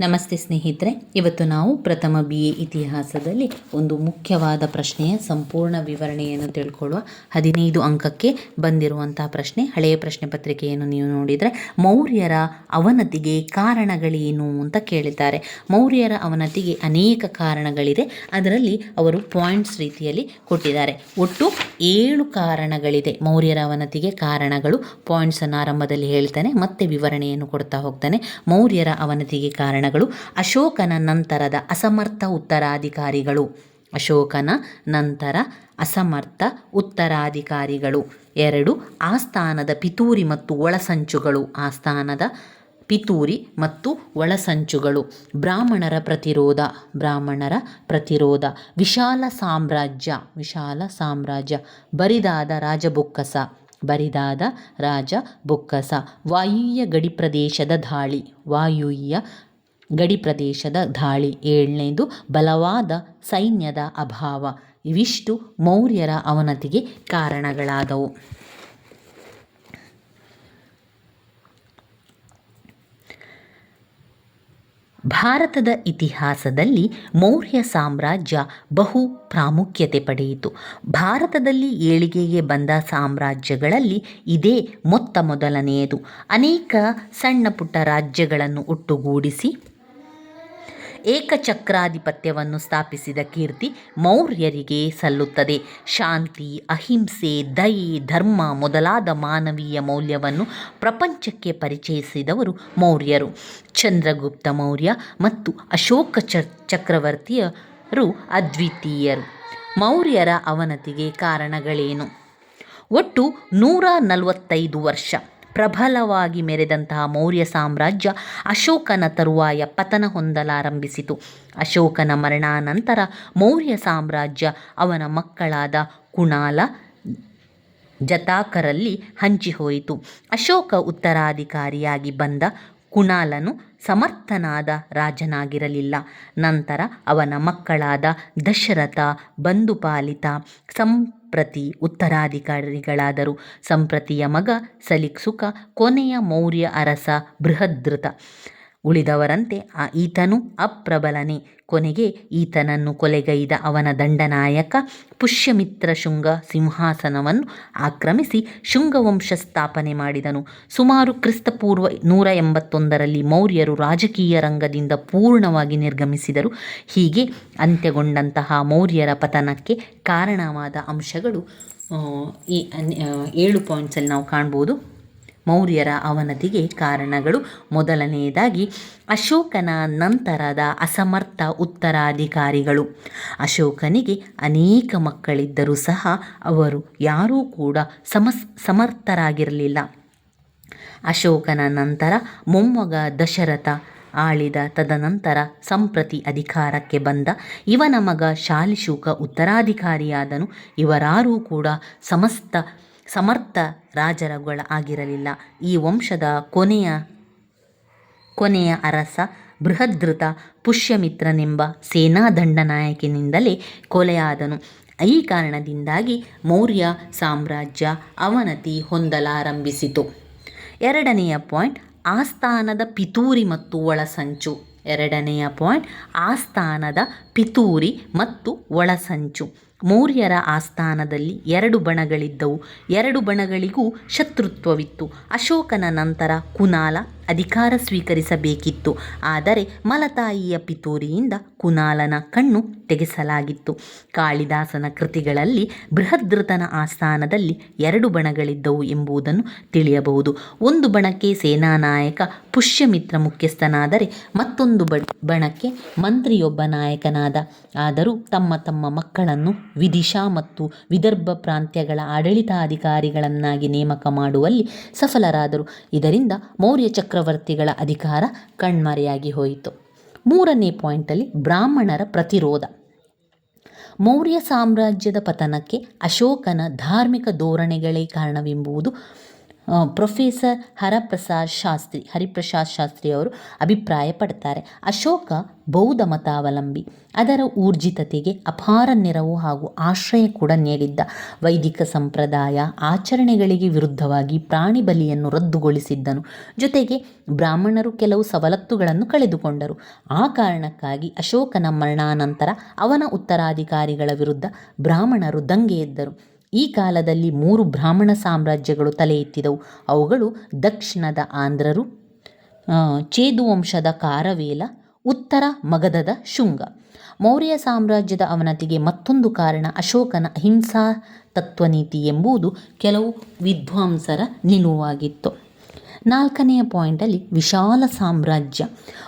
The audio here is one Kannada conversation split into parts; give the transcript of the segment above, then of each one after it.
ನಮಸ್ತೆ ಸ್ನೇಹಿತರೆ, ಇವತ್ತು ನಾವು ಪ್ರಥಮ ಬಿ ಎ ಇತಿಹಾಸದಲ್ಲಿ ಒಂದು ಮುಖ್ಯವಾದ ಪ್ರಶ್ನೆಯ ಸಂಪೂರ್ಣ ವಿವರಣೆಯನ್ನು ತಿಳ್ಕೊಳ್ಳುವ ಹದಿನೈದು ಅಂಕಕ್ಕೆ ಬಂದಿರುವಂತಹ ಪ್ರಶ್ನೆ. ಹಳೆಯ ಪ್ರಶ್ನೆ ಪತ್ರಿಕೆಯನ್ನು ನೀವು ನೋಡಿದರೆ, ಮೌರ್ಯರ ಅವನತಿಗೆ ಕಾರಣಗಳೇನು ಅಂತ ಕೇಳಿದ್ದಾರೆ. ಮೌರ್ಯರ ಅವನತಿಗೆ ಅನೇಕ ಕಾರಣಗಳಿದೆ. ಅದರಲ್ಲಿ ಅವರು ಪಾಯಿಂಟ್ಸ್ ರೀತಿಯಲ್ಲಿ ಕೊಟ್ಟಿದ್ದಾರೆ. ಒಟ್ಟು ಏಳು ಕಾರಣಗಳಿದೆ ಮೌರ್ಯರ ಅವನತಿಗೆ ಕಾರಣಗಳು. ಪಾಯಿಂಟ್ಸನ್ನು ಆರಂಭದಲ್ಲಿ ಹೇಳ್ತಾನೆ, ಮತ್ತೆ ವಿವರಣೆಯನ್ನು ಕೊಡ್ತಾ ಹೋಗ್ತಾನೆ. ಮೌರ್ಯರ ಅವನತಿಗೆ ಕಾರಣಗಳು ಅಶೋಕನ ನಂತರದ ಅಸಮರ್ಥ ಉತ್ತರಾಧಿಕಾರಿಗಳು. ಅಶೋಕನ ನಂತರ ಅಸಮರ್ಥ ಉತ್ತರಾಧಿಕಾರಿಗಳು. ಎರಡು, ಆಸ್ಥಾನದ ಪಿತೂರಿ ಮತ್ತು ಒಳಸಂಚುಗಳು. ಆಸ್ಥಾನದ ಪಿತೂರಿ ಮತ್ತು ಒಳಸಂಚುಗಳು. ಬ್ರಾಹ್ಮಣರ ಪ್ರತಿರೋಧ. ಬ್ರಾಹ್ಮಣರ ಪ್ರತಿರೋಧ. ವಿಶಾಲ ಸಾಮ್ರಾಜ್ಯ. ವಿಶಾಲ ಸಾಮ್ರಾಜ್ಯ. ಬರಿದಾದ ರಾಜಬೊಕ್ಕಸ. ಬರಿದಾದ ರಾಜ ಬೊಕ್ಕಸ ವಾಯುವ್ಯ ಗಡಿ ಪ್ರದೇಶದ ದಾಳಿ ವಾಯುವ್ಯ ಗಡಿ ಪ್ರದೇಶದ ದಾಳಿ. ಏಳನೇದು, ಬಲವಾದ ಸೈನ್ಯದ ಅಭಾವ. ಇವಿಷ್ಟು ಮೌರ್ಯರ ಅವನತಿಗೆ ಕಾರಣಗಳಾದವು. ಭಾರತದ ಇತಿಹಾಸದಲ್ಲಿ ಮೌರ್ಯ ಸಾಮ್ರಾಜ್ಯ ಬಹು ಪ್ರಾಮುಖ್ಯತೆ ಪಡೆಯಿತು. ಭಾರತದಲ್ಲಿ ಏಳಿಗೆಗೆ ಬಂದ ಸಾಮ್ರಾಜ್ಯಗಳಲ್ಲಿ ಇದೇ ಮೊತ್ತ ಮೊದಲನೆಯದು. ಅನೇಕ ಸಣ್ಣ ಪುಟ್ಟ ರಾಜ್ಯಗಳನ್ನು ಒಟ್ಟುಗೂಡಿಸಿ ಏಕಚಕ್ರಾಧಿಪತ್ಯವನ್ನು ಸ್ಥಾಪಿಸಿದ ಕೀರ್ತಿ ಮೌರ್ಯರಿಗೆ ಸಲ್ಲುತ್ತದೆ. ಶಾಂತಿ, ಅಹಿಂಸೆ, ದಯೆ, ಧರ್ಮ ಮೊದಲಾದ ಮಾನವೀಯ ಮೌಲ್ಯವನ್ನು ಪ್ರಪಂಚಕ್ಕೆ ಪರಿಚಯಿಸಿದವರು ಮೌರ್ಯರು. ಚಂದ್ರಗುಪ್ತ ಮೌರ್ಯ ಮತ್ತು ಅಶೋಕ ಚಕ್ರವರ್ತಿಯರು ಅದ್ವಿತೀಯರು. ಮೌರ್ಯರ ಅವನತಿಗೆ ಕಾರಣಗಳೇನು? ಒಟ್ಟು ನೂರ ನಲವತ್ತೈದು ವರ್ಷ. ಪ್ರಬಲವಾಗಿ ಮೆರೆದಂತಹ ಮೌರ್ಯ ಸಾಮ್ರಾಜ್ಯ ಅಶೋಕನ ತರುವಾಯ ಪತನ ಹೊಂದಲಾರಂಭಿಸಿತು. ಅಶೋಕನ ಮರಣಾನಂತರ ಮೌರ್ಯ ಸಾಮ್ರಾಜ್ಯ ಅವನ ಮಕ್ಕಳಾದ ಕುಣಾಲ, ಜತಾಕರಲ್ಲಿ ಹಂಚಿಹೋಯಿತು. ಅಶೋಕ ಉತ್ತರಾಧಿಕಾರಿಯಾಗಿ ಬಂದ ಕುಣಾಲನು ಸಮರ್ಥನಾದ ರಾಜನಾಗಿರಲಿಲ್ಲ. ನಂತರ ಅವನ ಮಕ್ಕಳಾದ ದಶರಥ, ಬಂಧುಪಾಲಿತ ಸಂಪ್ರತಿ ಉತ್ತರಾಧಿಕಾರಿಗಳಾದರು ಸಂಪ್ರತಿಯ ಮಗ ಸಲಿಕ್ಸುಕ ಕೊನೆಯ ಮೌರ್ಯ ಅರಸ ಬೃಹದೃತ ಉಳಿದವರಂತೆ ಆ ಈತನು ಅಪ್ರಬಲನೆ. ಕೊನೆಗೆ ಈತನನ್ನು ಕೊಲೆಗೈದ ಅವನ ದಂಡನಾಯಕ ಪುಷ್ಯಮಿತ್ರ ಶುಂಗ ಸಿಂಹಾಸನವನ್ನು ಆಕ್ರಮಿಸಿ ಶುಂಗವಂಶ ಸ್ಥಾಪನೆ ಮಾಡಿದನು. ಸುಮಾರು ಕ್ರಿಸ್ತಪೂರ್ವ ನೂರ ಎಂಬತ್ತೊಂದರಲ್ಲಿ ಮೌರ್ಯರು ರಾಜಕೀಯ ರಂಗದಿಂದ ಪೂರ್ಣವಾಗಿ ನಿರ್ಗಮಿಸಿದರು. ಹೀಗೆ ಅಂತ್ಯಗೊಂಡಂತಹ ಮೌರ್ಯರ ಪತನಕ್ಕೆ ಕಾರಣವಾದ ಅಂಶಗಳು ಈ ಏಳು ಪಾಯಿಂಟ್ಸಲ್ಲಿ ನಾವು ಕಾಣ್ಬೋದು. ಮೌರ್ಯರ ಅವನತಿಗೆ ಕಾರಣಗಳು. ಮೊದಲನೆಯದಾಗಿ, ಅಶೋಕನ ನಂತರದ ಅಸಮರ್ಥ ಉತ್ತರಾಧಿಕಾರಿಗಳು. ಅಶೋಕನಿಗೆ ಅನೇಕ ಮಕ್ಕಳಿದ್ದರೂ ಸಹ ಅವರು ಯಾರೂ ಕೂಡ ಸಮಸ್, ಸಮರ್ಥರಾಗಿರಲಿಲ್ಲ. ಅಶೋಕನ ನಂತರ ಮೊಮ್ಮಗ ದಶರಥ ಆಳಿದ ತದನಂತರ ಸಂಪ್ರತಿ ಅಧಿಕಾರಕ್ಕೆ ಬಂದ ಇವನ ಮಗ ಶಾಲಿಶೂಕ ಉತ್ತರಾಧಿಕಾರಿಯಾದನು. ಇವರಾರೂ ಕೂಡ ಸಮಸ್ತ ಸಮರ್ಥ ರಾಜರುಗಳ ಆಗಿರಲಿಲ್ಲ. ಈ ವಂಶದ ಕೊನೆಯ ಕೊನೆಯ ಅರಸ ಬೃಹದೃತ ಪುಷ್ಯಮಿತ್ರನೆಂಬ ಸೇನಾ ದಂಡನಾಯಕನಿಂದಲೇ ಕೊಲೆಯಾದನು. ಈ ಕಾರಣದಿಂದಾಗಿ ಮೌರ್ಯ ಸಾಮ್ರಾಜ್ಯ ಅವನತಿ ಹೊಂದಲಾರಂಭಿಸಿತು. ಎರಡನೆಯ ಪಾಯಿಂಟ್, ಆಸ್ಥಾನದ ಪಿತೂರಿ ಮತ್ತು ಒಳಸಂಚು. ಎರಡನೆಯ ಪಾಯಿಂಟ್, ಆಸ್ಥಾನದ ಪಿತೂರಿ ಮತ್ತು ಒಳಸಂಚು. ಮೌರ್ಯರ ಆಸ್ಥಾನದಲ್ಲಿ ಎರಡು ಬಣಗಳಿದ್ದವು. ಎರಡು ಬಣಗಳಿಗೂ ಶತ್ರುತ್ವವಿತ್ತು. ಅಶೋಕನ ನಂತರ ಕುನಾಲ ಅಧಿಕಾರ ಸ್ವೀಕರಿಸಬೇಕಿತ್ತು. ಆದರೆ ಮಲತಾಯಿಯ ಪಿತೂರಿಯಿಂದ ಕುನಾಲನ ಕಣ್ಣು ತೆಗೆಸಲಾಗಿತ್ತು. ಕಾಳಿದಾಸನ ಕೃತಿಗಳಲ್ಲಿ ಬೃಹದೃತನ ಆಸ್ಥಾನದಲ್ಲಿ ಎರಡು ಬಣಗಳಿದ್ದವು ಎಂಬುದನ್ನು ತಿಳಿಯಬಹುದು. ಒಂದು ಬಣಕ್ಕೆ ಸೇನಾನಾಯಕ, ಪುಷ್ಯಮಿತ್ರ ಮುಖ್ಯಸ್ಥನಾದರೆ ಮತ್ತೊಂದು ಬಣಕ್ಕೆ ಮಂತ್ರಿಯೊಬ್ಬ ನಾಯಕನಾದ. ಆದರೂ ತಮ್ಮ ತಮ್ಮ ಮಕ್ಕಳನ್ನು ವಿದಿಶಾ ಮತ್ತು ವಿದರ್ಭ ಪ್ರಾಂತ್ಯಗಳ ಆಡಳಿತಾಧಿಕಾರಿಗಳನ್ನಾಗಿ ನೇಮಕ ಮಾಡುವಲ್ಲಿ ಸಫಲರಾದರು. ಇದರಿಂದ ಮೌರ್ಯ ಚಕ್ರವರ್ತಿಗಳ ಅಧಿಕಾರ ಕಣ್ಮರೆಯಾಗಿ ಹೋಯಿತು. ಮೂರನೇ ಪಾಯಿಂಟಲ್ಲಿ ಬ್ರಾಹ್ಮಣರ ಪ್ರತಿರೋಧ. ಮೌರ್ಯ ಸಾಮ್ರಾಜ್ಯದ ಪತನಕ್ಕೆ ಅಶೋಕನ ಧಾರ್ಮಿಕ ಧೋರಣೆಗಳೇ ಕಾರಣವೆಂಬುದು ಪ್ರೊಫೆಸರ್ ಹರಪ್ರಸಾದ್ ಶಾಸ್ತ್ರಿ, ಹರಿಪ್ರಸಾದ್ ಶಾಸ್ತ್ರಿ ಅವರು ಅಭಿಪ್ರಾಯ ಪಡ್ತಾರೆ. ಅಶೋಕ ಬೌದ್ಧ ಮತಾವಲಂಬಿ. ಅದರ ಊರ್ಜಿತತೆಗೆ ಅಪಾರ ನೆರವು ಹಾಗೂ ಆಶ್ರಯ ಕೂಡ ನೀಡಿದ್ದ. ವೈದಿಕ ಸಂಪ್ರದಾಯ ಆಚರಣೆಗಳಿಗೆ ವಿರುದ್ಧವಾಗಿ ಪ್ರಾಣಿ ಬಲಿಯನ್ನು ರದ್ದುಗೊಳಿಸಿದ್ದನು. ಜೊತೆಗೆ ಬ್ರಾಹ್ಮಣರು ಕೆಲವು ಸವಲತ್ತುಗಳನ್ನು ಕಳೆದುಕೊಂಡರು. ಆ ಕಾರಣಕ್ಕಾಗಿ ಅಶೋಕನ ಮರಣಾನಂತರ ಅವನ ಉತ್ತರಾಧಿಕಾರಿಗಳ ವಿರುದ್ಧ ಬ್ರಾಹ್ಮಣರು ದಂಗೆ ಎದ್ದರು. ಈ ಕಾಲದಲ್ಲಿ ಮೂರು ಬ್ರಾಹ್ಮಣ ಸಾಮ್ರಾಜ್ಯಗಳು ತಲೆ ಎತ್ತಿದವು. ಅವುಗಳು ದಕ್ಷಿಣದ ಆಂಧ್ರರು ಚೇದು ವಂಶದ ಕಾರವೇಲ, ಉತ್ತರ ಮಗಧದ ಶುಂಗ. ಮೌರ್ಯ ಸಾಮ್ರಾಜ್ಯದ ಅವನತಿಗೆ ಮತ್ತೊಂದು ಕಾರಣ ಅಶೋಕನ ಅಹಿಂಸಾ ತತ್ವನೀತಿ ಎಂಬುದು ಕೆಲವು ವಿದ್ವಾಂಸರ ನಿಲುವಾಗಿತ್ತು. ನಾಲ್ಕನೆಯ ಪಾಯಿಂಟಲ್ಲಿ ವಿಶಾಲ ಸಾಮ್ರಾಜ್ಯ.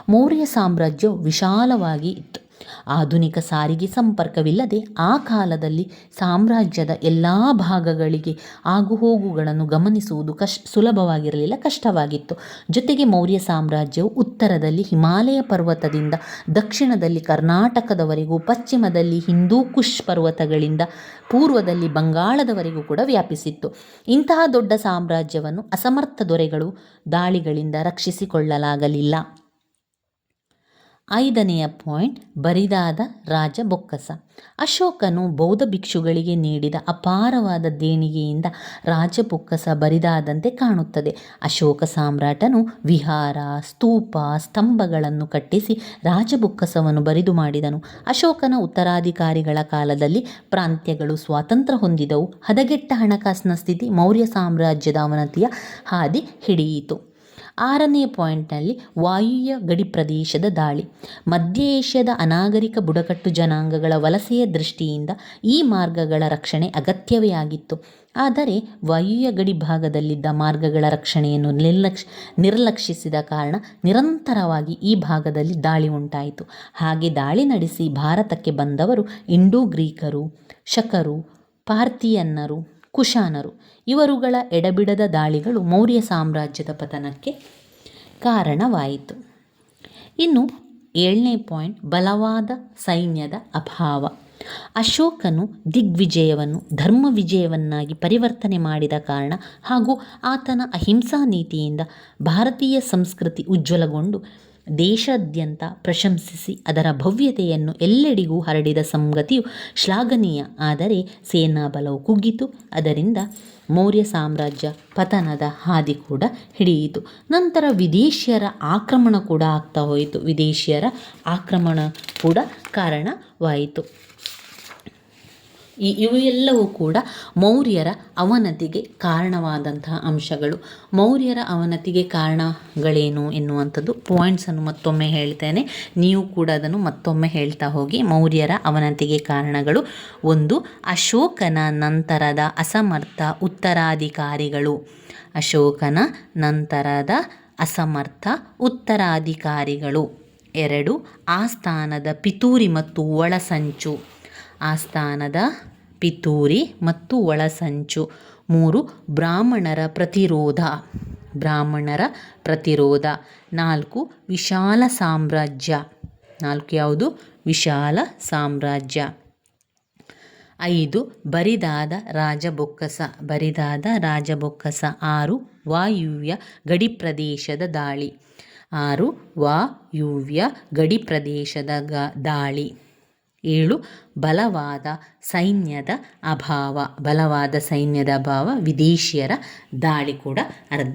ಮೌರ್ಯ ಸಾಮ್ರಾಜ್ಯವು ವಿಶಾಲವಾಗಿ ಇತ್ತು. ಆಧುನಿಕ ಸಾರಿಗೆ ಸಂಪರ್ಕವಿಲ್ಲದೆ ಆ ಕಾಲದಲ್ಲಿ ಸಾಮ್ರಾಜ್ಯದ ಎಲ್ಲ ಭಾಗಗಳಿಗೆ ಆಗುಹೋಗುಗಳನ್ನು ಗಮನಿಸುವುದು ಕಷ್ ಸುಲಭವಾಗಿರಲಿಲ್ಲ, ಕಷ್ಟವಾಗಿತ್ತು. ಜೊತೆಗೆ ಮೌರ್ಯ ಸಾಮ್ರಾಜ್ಯವು ಉತ್ತರದಲ್ಲಿ ಹಿಮಾಲಯ ಪರ್ವತದಿಂದ ದಕ್ಷಿಣದಲ್ಲಿ ಕರ್ನಾಟಕದವರೆಗೂ, ಪಶ್ಚಿಮದಲ್ಲಿ ಹಿಂದೂ ಕುಶ್ ಪರ್ವತಗಳಿಂದ ಪೂರ್ವದಲ್ಲಿ ಬಂಗಾಳದವರೆಗೂ ಕೂಡ ವ್ಯಾಪಿಸಿತ್ತು. ಇಂತಹ ದೊಡ್ಡ ಸಾಮ್ರಾಜ್ಯವನ್ನು ಅಸಮರ್ಥ ದೊರೆಗಳು ದಾಳಿಗಳಿಂದ ರಕ್ಷಿಸಿಕೊಳ್ಳಲಾಗಲಿಲ್ಲ. ಐದನೆಯ ಪಾಯಿಂಟ್, ಬರಿದಾದ ರಾಜ ಬೊಕ್ಕಸ. ಅಶೋಕನು ಬೌದ್ಧ ಭಿಕ್ಷುಗಳಿಗೆ ನೀಡಿದ ಅಪಾರವಾದ ದೇಣಿಗೆಯಿಂದ ರಾಜ ಬೊಕ್ಕಸ ಬರಿದಾದಂತೆ ಕಾಣುತ್ತದೆ. ಅಶೋಕ ಸಾಮ್ರಾಟನು ವಿಹಾರ, ಸ್ತೂಪ, ಸ್ತಂಭಗಳನ್ನು ಕಟ್ಟಿಸಿ ರಾಜ ಬೊಕ್ಕಸವನ್ನು ಬರಿದು ಮಾಡಿದನು. ಅಶೋಕನ ಉತ್ತರಾಧಿಕಾರಿಗಳ ಕಾಲದಲ್ಲಿ ಪ್ರಾಂತ್ಯಗಳು ಸ್ವಾತಂತ್ರ್ಯ ಹೊಂದಿದವು. ಹದಗೆಟ್ಟ ಹಣಕಾಸಿನ ಸ್ಥಿತಿ ಮೌರ್ಯ ಸಾಮ್ರಾಜ್ಯದ ಅವನತಿಯ ಹಾದಿ ಹಿಡಿಯಿತು. ಆರನೇ ಪಾಯಿಂಟ್ನಲ್ಲಿ ವಾಯುವ್ಯ ಗಡಿ ಪ್ರದೇಶದ ದಾಳಿ. ಮಧ್ಯ ಏಷ್ಯಾದ ಅನಾಗರಿಕ ಬುಡಕಟ್ಟು ಜನಾಂಗಗಳ ವಲಸೆಯ ದೃಷ್ಟಿಯಿಂದ ಈ ಮಾರ್ಗಗಳ ರಕ್ಷಣೆ ಅಗತ್ಯವೇ ಆಗಿತ್ತು. ಆದರೆ ವಾಯುವ್ಯ ಗಡಿ ಭಾಗದಲ್ಲಿದ್ದ ಮಾರ್ಗಗಳ ರಕ್ಷಣೆಯನ್ನು ನಿರ್ಲಕ್ಷ, ನಿರ್ಲಕ್ಷಿಸಿದ ಕಾರಣ ನಿರಂತರವಾಗಿ ಈ ಭಾಗದಲ್ಲಿ ದಾಳಿ ಉಂಟಾಯಿತು. ಹಾಗೆ ದಾಳಿ ನಡೆಸಿ ಭಾರತಕ್ಕೆ ಬಂದವರು ಇಂಡೋ ಗ್ರೀಕರು, ಶಕರು ಪಾರ್ಥಿಯನ್ನರು ಕುಶಾನರು. ಇವರುಗಳ ಎಡಬಿಡದ ದಾಳಿಗಳು ಮೌರ್ಯ ಸಾಮ್ರಾಜ್ಯದ ಪತನಕ್ಕೆ ಕಾರಣವಾಯಿತು. ಇನ್ನು ಏಳನೇ ಪಾಯಿಂಟ್, ಬಲವಾದ ಸೈನ್ಯದ ಅಭಾವ. ಅಶೋಕನು ದಿಗ್ವಿಜಯವನ್ನು ಧರ್ಮ ವಿಜಯವನ್ನಾಗಿ ಪರಿವರ್ತನೆ ಮಾಡಿದ ಕಾರಣ ಹಾಗೂ ಆತನ ಅಹಿಂಸಾ ನೀತಿಯಿಂದ ಭಾರತೀಯ ಸಂಸ್ಕೃತಿ ಉಜ್ವಲಗೊಂಡು ದೇಶಾದ್ಯಂತ ಪ್ರಶಂಸಿಸಿ ಅದರ ಭವ್ಯತೆಯನ್ನು ಎಲ್ಲೆಡೆಗೂ ಹರಡಿದ ಸಂಗತಿಯು ಶ್ಲಾಘನೀಯ. ಆದರೆ ಸೇನಾ ಬಲವು ಕುಗ್ಗಿತು. ಅದರಿಂದ ಮೌರ್ಯ ಸಾಮ್ರಾಜ್ಯ ಪತನದ ಹಾದಿ ಕೂಡ ಹಿಡಿಯಿತು. ನಂತರ ವಿದೇಶಿಯರ ಆಕ್ರಮಣ ಕೂಡ ಆಗ್ತಾ ಹೋಯಿತು. ವಿದೇಶಿಯರ ಆಕ್ರಮಣ ಕೂಡ ಕಾರಣವಾಯಿತು. ಈ ಇವೆಲ್ಲವೂ ಕೂಡ ಮೌರ್ಯರ ಅವನತಿಗೆ ಕಾರಣವಾದಂತಹ ಅಂಶಗಳು. ಮೌರ್ಯರ ಅವನತಿಗೆ ಕಾರಣಗಳೇನು ಎನ್ನುವಂಥದ್ದು ಪಾಯಿಂಟ್ಸನ್ನು ಮತ್ತೊಮ್ಮೆ ಹೇಳ್ತೇನೆ. ನೀವು ಕೂಡ ಅದನ್ನು ಮತ್ತೊಮ್ಮೆ ಹೇಳ್ತಾ ಹೋಗಿ. ಮೌರ್ಯರ ಅವನತಿಗೆ ಕಾರಣಗಳು ಒಂದು, ಅಶೋಕನ ನಂತರದ ಅಸಮರ್ಥ ಉತ್ತರಾಧಿಕಾರಿಗಳು. ಅಶೋಕನ ನಂತರದ ಅಸಮರ್ಥ ಉತ್ತರಾಧಿಕಾರಿಗಳು. ಎರಡು, ಆಸ್ಥಾನದ ಪಿತೂರಿ ಮತ್ತು ಒಳಸಂಚು. ಆಸ್ಥಾನದ ಪಿತೂರಿ ಮತ್ತು ಒಳಸಂಚು. ಮೂರು, ಬ್ರಾಹ್ಮಣರ ಪ್ರತಿರೋಧ. ಬ್ರಾಹ್ಮಣರ ಪ್ರತಿರೋಧ. ನಾಲ್ಕು, ವಿಶಾಲ ಸಾಮ್ರಾಜ್ಯ. ನಾಲ್ಕು ಯಾವುದು? ವಿಶಾಲ ಸಾಮ್ರಾಜ್ಯ. ಐದು, ಬರಿದಾದ ರಾಜಬೊಕ್ಕಸ. ಬರಿದಾದ ರಾಜಬೊಕ್ಕಸ. ಆರು, ವಾಯುವ್ಯ ಗಡಿ ಪ್ರದೇಶದ ದಾಳಿ. ಆರು, ವಾಯುವ್ಯ ಗಡಿ ಪ್ರದೇಶದ ಗ, ದಾಳಿ. ಏಳು, ಬಲವಾದ ಸೈನ್ಯದ ಅಭಾವ. ಬಲವಾದ ಸೈನ್ಯದ ಅಭಾವ ವಿದೇಶಿಯರ ದಾಳಿ ಕೂಡ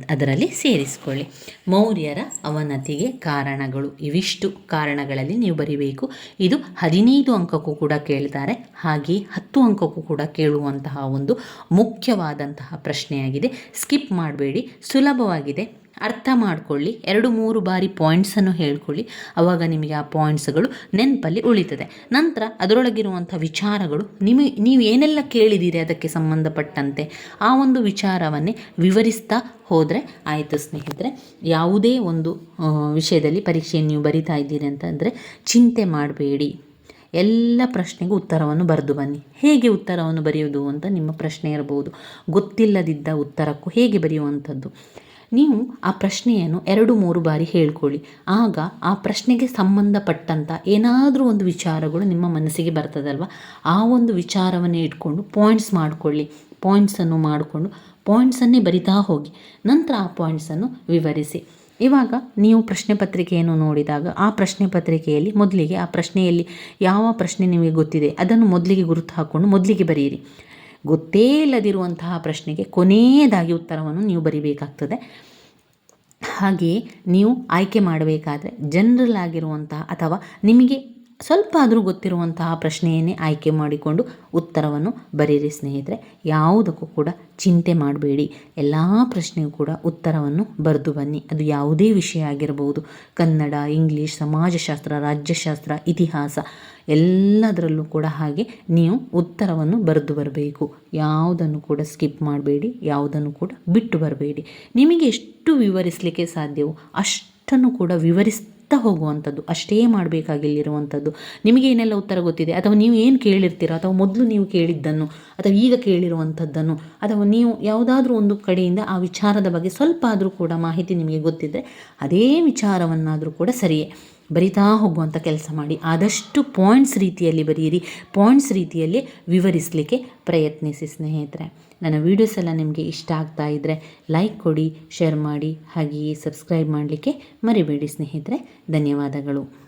ಅದರಲ್ಲಿ ಸೇರಿಸಿಕೊಳ್ಳಿ. ಮೌರ್ಯರ ಅವನತಿಗೆ ಕಾರಣಗಳು. ಇವಿಷ್ಟು ಕಾರಣಗಳಲ್ಲಿ ನೀವು ಬರಿಬೇಕು. ಇದು ಹದಿನೈದು ಅಂಕಕ್ಕೂ ಕೂಡ ಕೇಳ್ತಾರೆ. ಹಾಗೆ ಹತ್ತು ಅಂಕಕ್ಕೂ ಕೂಡ ಕೇಳುವಂತಹ ಒಂದು ಮುಖ್ಯವಾದಂತಹ ಪ್ರಶ್ನೆಯಾಗಿದೆ. ಸ್ಕಿಪ್ ಮಾಡಬೇಡಿ. ಸುಲಭವಾಗಿದೆ. ಅರ್ಥ ಮಾಡಿಕೊಳ್ಳಿ. ಎರಡು ಮೂರು ಬಾರಿ ಪಾಯಿಂಟ್ಸನ್ನು ಹೇಳ್ಕೊಳ್ಳಿ. ಆವಾಗ ನಿಮಗೆ ಆ ಪಾಯಿಂಟ್ಸ್ಗಳು ನೆನಪಲ್ಲಿ ಉಳಿತದೆ. ನಂತರ ಅದರೊಳಗಿರುವಂಥ ವಿಚಾರಗಳು ನಿಮಗೆ ನೀವು ಏನೆಲ್ಲ ಕೇಳಿದ್ದೀರಿ ಅದಕ್ಕೆ ಸಂಬಂಧಪಟ್ಟಂತೆ ಆ ಒಂದು ವಿಚಾರವನ್ನೇ ವಿವರಿಸ್ತಾ ಹೋದರೆ ಆಯಿತು ಸ್ನೇಹಿತರೆ. ಯಾವುದೇ ಒಂದು ವಿಷಯದಲ್ಲಿ ಪರೀಕ್ಷೆಯನ್ನು ನೀವು ಬರಿತಾ ಇದ್ದೀರಿ ಅಂತಂದರೆ ಚಿಂತೆ ಮಾಡಬೇಡಿ. ಎಲ್ಲ ಪ್ರಶ್ನೆಗೂ ಉತ್ತರವನ್ನು ಬರೆದು ಬನ್ನಿ. ಹೇಗೆ ಉತ್ತರವನ್ನು ಬರೆಯುವುದು ಅಂತ ನಿಮ್ಮ ಪ್ರಶ್ನೆ ಇರಬಹುದು ಗೊತ್ತಿಲ್ಲದಿದ್ದ ಉತ್ತರಕ್ಕೂ ಹೇಗೆ ಬರೆಯುವಂಥದ್ದು. ನೀವು ಆ ಪ್ರಶ್ನೆಯನ್ನು ಎರಡು ಮೂರು ಬಾರಿ ಹೇಳ್ಕೊಳ್ಳಿ. ಆಗ ಆ ಪ್ರಶ್ನೆಗೆ ಸಂಬಂಧಪಟ್ಟಂಥ ಏನಾದರೂ ಒಂದು ವಿಚಾರಗಳು ನಿಮ್ಮ ಮನಸ್ಸಿಗೆ ಬರ್ತದಲ್ವ? ಆ ಒಂದು ವಿಚಾರವನ್ನೇ ಇಟ್ಕೊಂಡು ಪಾಯಿಂಟ್ಸ್ ಮಾಡಿಕೊಳ್ಳಿ. ಪಾಯಿಂಟ್ಸನ್ನು ಮಾಡಿಕೊಂಡು ಪಾಯಿಂಟ್ಸನ್ನೇ ಬರಿತಾ ಹೋಗಿ. ನಂತರ ಆ ಪಾಯಿಂಟ್ಸನ್ನು ವಿವರಿಸಿ. ಇವಾಗ ನೀವು ಪ್ರಶ್ನೆ ಪತ್ರಿಕೆಯನ್ನು ನೋಡಿದಾಗ ಆ ಪ್ರಶ್ನೆ ಪತ್ರಿಕೆಯಲ್ಲಿ ಮೊದಲಿಗೆ ಆ ಪ್ರಶ್ನೆಯಲ್ಲಿ ಯಾವ ಪ್ರಶ್ನೆ ನಿಮಗೆ ಗೊತ್ತಿದೆ? ಅದನ್ನು ಮೊದಲಿಗೆ ಗುರುತು ಹಾಕ್ಕೊಂಡು ಮೊದಲಿಗೆ ಬರೆಯಿರಿ ಗೊತ್ತೇ ಇಲ್ಲದಿರುವಂತಹ ಪ್ರಶ್ನೆಗೆ ಕೊನೆಯದಾಗಿ ಉತ್ತರವನ್ನು ನೀವು ಬರಿಬೇಕಾಗ್ತದೆ. ಹಾಗೆಯೇ ನೀವು ಆಯ್ಕೆ ಮಾಡಬೇಕಾದ್ರೆ ಜನರಲ್ ಆಗಿರುವಂತಹ ಅಥವಾ ನಿಮಗೆ ಸ್ವಲ್ಪ ಆದರೂ ಗೊತ್ತಿರುವಂತಹ ಪ್ರಶ್ನೆಯನ್ನೇ ಆಯ್ಕೆ ಮಾಡಿಕೊಂಡು ಉತ್ತರವನ್ನು ಬರೀರಿ ಸ್ನೇಹಿತರೆ. ಯಾವುದಕ್ಕೂ ಕೂಡ ಚಿಂತೆ ಮಾಡಬೇಡಿ. ಎಲ್ಲ ಪ್ರಶ್ನೆಗೂ ಕೂಡ ಉತ್ತರವನ್ನು ಬರೆದು ಬನ್ನಿ. ಅದು ಯಾವುದೇ ವಿಷಯ ಆಗಿರಬಹುದು ಕನ್ನಡ, ಇಂಗ್ಲೀಷ್, ಸಮಾಜಶಾಸ್ತ್ರ, ರಾಜ್ಯಶಾಸ್ತ್ರ, ಇತಿಹಾಸ ಎಲ್ಲದರಲ್ಲೂ ಕೂಡ ಹಾಗೆ ನೀವು ಉತ್ತರವನ್ನು ಬರೆದು ಬರಬೇಕು. ಯಾವುದನ್ನು ಕೂಡ ಸ್ಕಿಪ್ ಮಾಡಬೇಡಿ, ಯಾವುದನ್ನು ಕೂಡ ಬಿಟ್ಟು ಬರಬೇಡಿ. ನಿಮಗೆ ಎಷ್ಟು ವಿವರಿಸಲಿಕ್ಕೆ ಸಾಧ್ಯವೋ ಅಷ್ಟನ್ನು ಕೂಡ ವಿವರಿಸ್ತಾ ಹೋಗುವಂಥದ್ದು, ಅಷ್ಟೇ ಮಾಡಬೇಕಾಗಿಲ್ಲಿರುವಂಥದ್ದು ನಿಮಗೆ ಏನೆಲ್ಲ ಉತ್ತರ ಗೊತ್ತಿದೆ? ಅಥವಾ ನೀವು ಏನು ಕೇಳಿರ್ತೀರೋ, ಅಥವಾ ಮೊದಲು ನೀವು ಕೇಳಿದ್ದನ್ನು, ಅಥವಾ ಈಗ ಕೇಳಿರುವಂಥದ್ದನ್ನು, ಅಥವಾ ನೀವು ಯಾವುದಾದ್ರೂ ಒಂದು ಕಡೆಯಿಂದ ಆ ವಿಚಾರದ ಬಗ್ಗೆ ಸ್ವಲ್ಪ ಆದರೂ ಕೂಡ ಮಾಹಿತಿ ನಿಮಗೆ ಗೊತ್ತಿದ್ದರೆ ಅದೇ ವಿಚಾರವನ್ನಾದರೂ ಕೂಡ ಸರಿಯೇ. ಬರಿತಾ ಹೋಗುವಂಥ ಕೆಲಸ ಮಾಡಿ ಆದಷ್ಟು ಪಾಯಿಂಟ್ಸ್ ರೀತಿಯಲ್ಲಿ ಬರೆಯಿರಿ. ಪಾಯಿಂಟ್ಸ್ ರೀತಿಯಲ್ಲಿ ವಿವರಿಸಲಿಕ್ಕೆ ಪ್ರಯತ್ನಿಸಿ ಸ್ನೇಹಿತರೆ. ನನ್ನ ವೀಡಿಯೋಸ್ ಎಲ್ಲ ನಿಮಗೆ ಇಷ್ಟ ಆಗ್ತಾ ಇದ್ದರೆ ಲೈಕ್ ಕೊಡಿ ಶೇರ್ ಮಾಡಿ, ಹಾಗೆಯೇ ಸಬ್ಸ್ಕ್ರೈಬ್ ಮಾಡಲಿಕ್ಕೆ ಮರಿಬೇಡಿ ಸ್ನೇಹಿತರೆ. ಧನ್ಯವಾದಗಳು.